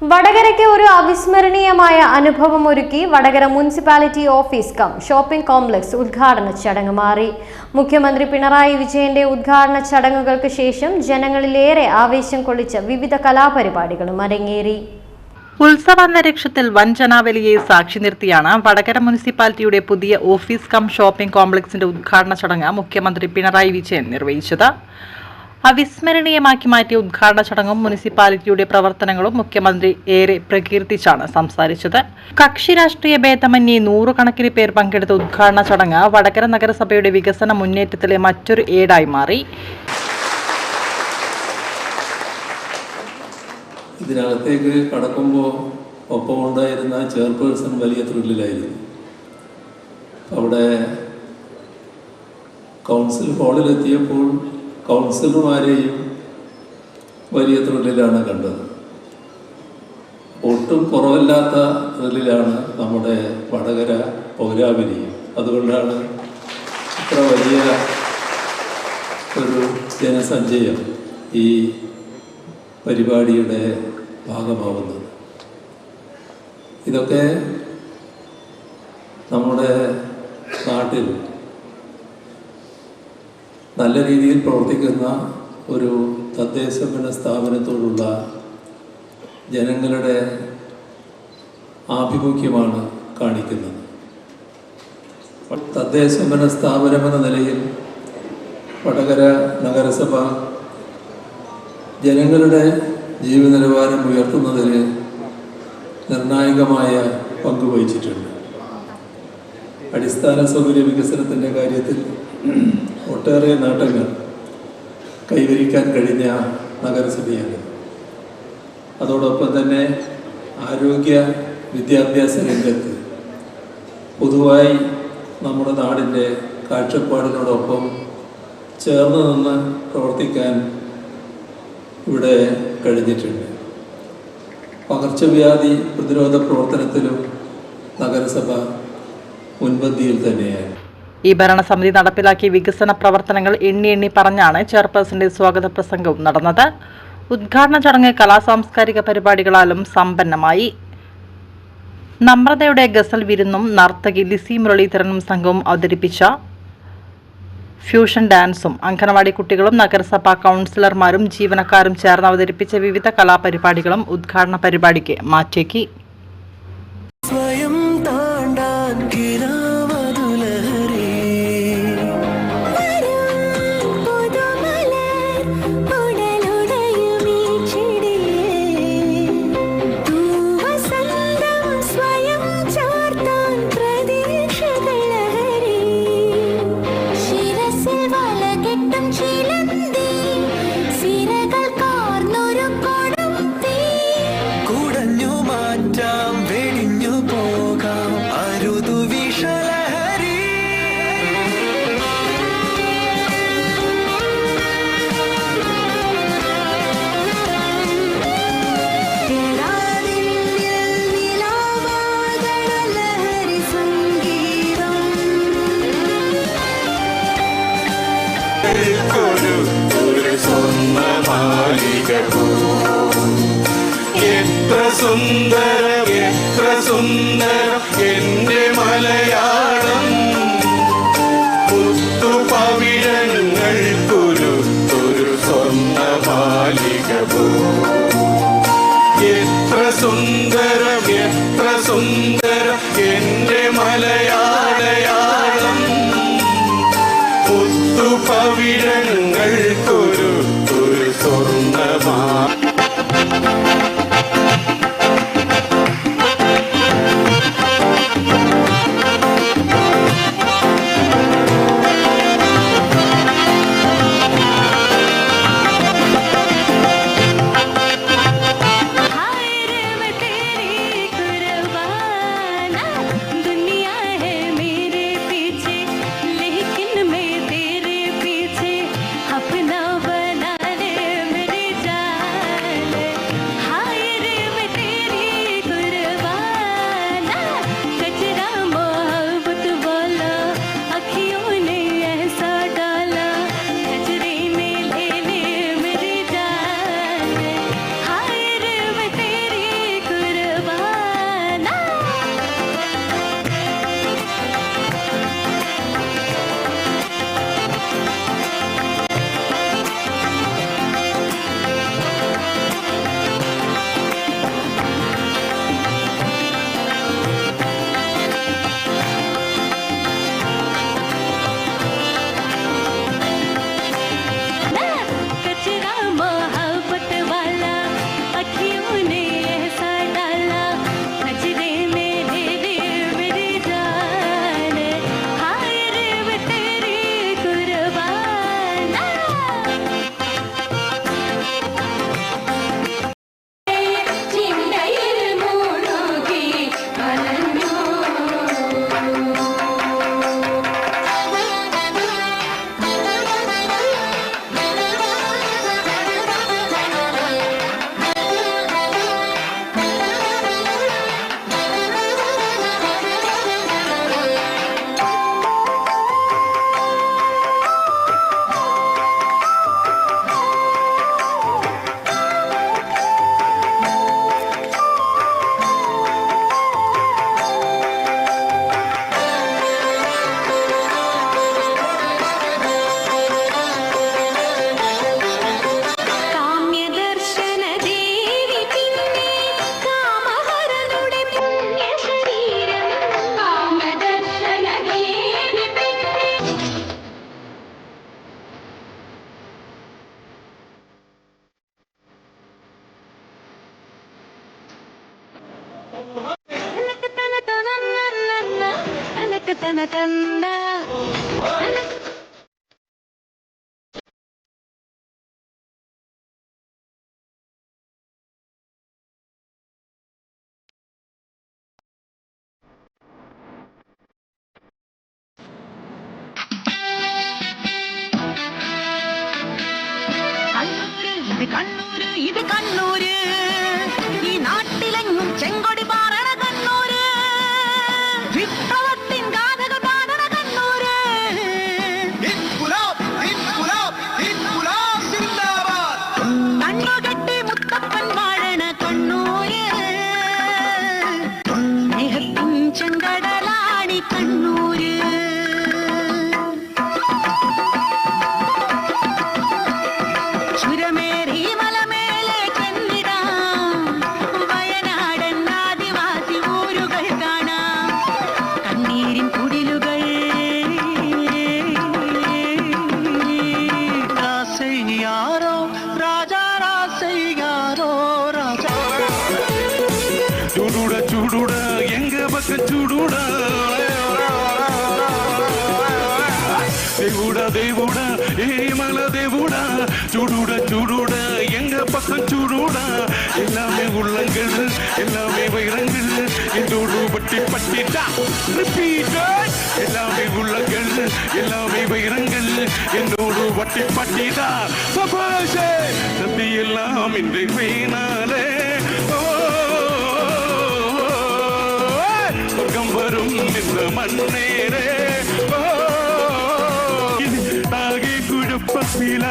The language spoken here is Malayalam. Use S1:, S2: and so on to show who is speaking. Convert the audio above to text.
S1: വടകരയ്ക്ക് ഒരു അവിസ്മരണീയമായ അനുഭവം ഒരുക്കി Vadakara municipality office cum shopping complex ഉദ്ഘാടന ചടങ്ങ് മാറി. മുഖ്യമന്ത്രി പിണറായി വിജയന്റെ ഉദ്ഘാടന ചടങ്ങുകൾക്ക് ശേഷം ജനങ്ങളിലേറെ ആവേശം കൊള്ളിച്ച വിവിധ കലാപരിപാടികളും അരങ്ങേറി.
S2: ഉത്സവാന്തരീക്ഷത്തിൽ വൻ ജനാവലിയെ സാക്ഷി നിർത്തിയാണ് വടകര മുനിസിപ്പാലിറ്റിയുടെ പുതിയ ഓഫീസ് കം ഷോപ്പിംഗ് കോംപ്ലക്സിന്റെ ഉദ്ഘാടന ചടങ്ങ് മുഖ്യമന്ത്രി പിണറായി വിജയൻ നിർവഹിച്ചത്. അവിസ്മരണീയമാക്കി മാറ്റിയ ഉദ്ഘാടന ചടങ്ങും മുനിസിപ്പാലിറ്റിയുടെ പ്രവർത്തനങ്ങളും മുഖ്യമന്ത്രി ഏറെ പ്രകീർത്തിച്ചാണ് സംസാരിച്ചത്. കക്ഷി രാഷ്ട്രീയ ഭേദമന്യേ നൂറുകണക്കിന് പേർ പങ്കെടുത്ത ഉദ്ഘാടന ചടങ്ങ് വടകര നഗരസഭയുടെ വികസന മുന്നേറ്റത്തിലെ മറ്റൊരു ഏടായി മാറി.
S3: ഇതിനകത്തേക്ക് കടക്കുമ്പോൾ ഒപ്പമുണ്ടായിരുന്ന ചെയർപേഴ്സൺ വലിയ ത്രില്ലിലായിരുന്നു. അവിടെ കൗൺസിൽ ഹാളിലെത്തിയപ്പോൾ കൗൺസിലർമാരെയും വലിയ ത്രില്ലിലാണ് കണ്ടത്. ഒട്ടും കുറവല്ലാത്ത ത്രില്ലിലാണ് നമ്മുടെ വടകര പൗരാവലിയും. അതുകൊണ്ടാണ് ഇത്ര വലിയ ഒരു ജനസഞ്ചയം ഈ പരിപാടിയുടെ ഭാഗമാവുന്നത്. ഇതൊക്കെ നമ്മുടെ നാട്ടിൽ നല്ല രീതിയിൽ പ്രവർത്തിക്കുന്ന ഒരു തദ്ദേശഭരണ സ്ഥാപനത്തോടുള്ള ജനങ്ങളുടെ ആഭിമുഖ്യമാണ് കാണിക്കുന്നത്. തദ്ദേശഭരണ സ്ഥാപനമെന്ന നിലയിൽ വടകര നഗരസഭ ജനങ്ങളുടെ ജീവിത നിലവാരം ഉയർത്തുന്നതിൽ നിർണായകമായ പങ്ക് വഹിച്ചിട്ടുണ്ട്. അടിസ്ഥാന സൗകര്യ വികസനത്തിന്റെ കാര്യത്തിൽ ഒട്ടേറെ നേട്ടങ്ങൾ കൈവരിക്കാൻ കഴിഞ്ഞ നഗരസഭയാണ്. അതോടൊപ്പം തന്നെ ആരോഗ്യ വിദ്യാഭ്യാസ രംഗത്ത് പൊതുവായി നമ്മുടെ നാടിന്റെ കാഴ്ചപ്പാടിനോടൊപ്പം ചേർന്ന് നിന്ന് പ്രവർത്തിക്കാൻ ഇവിടെ കഴിഞ്ഞിട്ടുണ്ട്. പകർച്ചവ്യാധി പ്രതിരോധ പ്രവർത്തനത്തിലും നഗരസഭ മുൻപന്തിയിൽ തന്നെയാണ്.
S2: ഈ ഭരണസമിതി നടപ്പിലാക്കിയ വികസന പ്രവർത്തനങ്ങൾ എണ്ണി എണ്ണി പറഞ്ഞാണ് ചെയർപേഴ്സന്റെ സ്വാഗത പ്രസംഗവും നടന്നത്. ഉദ്ഘാടന ചടങ്ങ് കലാസാംസ്കാരിക പരിപാടികളാലും സമ്പന്നമായി. നമ്രതയുടെ ഗസൽ വിരുന്നും നർത്തകി ലിസി മുരളീധരനും സംഘവും അവതരിപ്പിച്ച ഫ്യൂഷൻ ഡാൻസും അംഗനവാടി കുട്ടികളും നഗരസഭാ കൗൺസിലർമാരും ജീവനക്കാരും ചേർന്ന് അവതരിപ്പിച്ച വിവിധ കലാപരിപാടികളും ഉദ്ഘാടന പരിപാടിക്ക് മാറ്റേക്കി.
S4: മാറ്റാം വെടിഞ്ഞു പോകാം. അരുതു വിഷലഹരി.
S5: എത്ര സുന്ദരം എത്ര സുന്ദരം എന്റെ മലയാളം. മുത്തുപവിഴങ്ങൾക്കൊരു ഒരു സ്വർണ ബാലിക എത്ര സുന്ദരം എത്ര സുന്ദരം എന്റെ മലയാളയാളം. മുത്തുപവിഴങ്ങൾക്കൊരു
S6: தன
S4: தந்தா. இது கண்ணூர் இது
S5: கண்ணூர். சூடுடா சூடுடா எங்க பக்கம் சூடுடா? தேவுடா தேவுடா ஏமல தேவுடா. சூடுடா சூடுடா எங்க பக்கம் சூடுடா? எல்லாமே உள்ளங்கள் எல்லாமே வைரங்கள். இதோடு பட்டி பட்டிட்டா? ரிப்பீட்டட். எல்லாமே உள்ளங்கள் எல்லாமே வைரங்கள். என்னோடு வட்டி பட்டிதா சபாஷே சத்தி எல்லாம் இன்றை வீணாலே. സ്വർഗം വരും ഇന്ന് മണ്ണേരെ താകി കുഴപ്പത്തില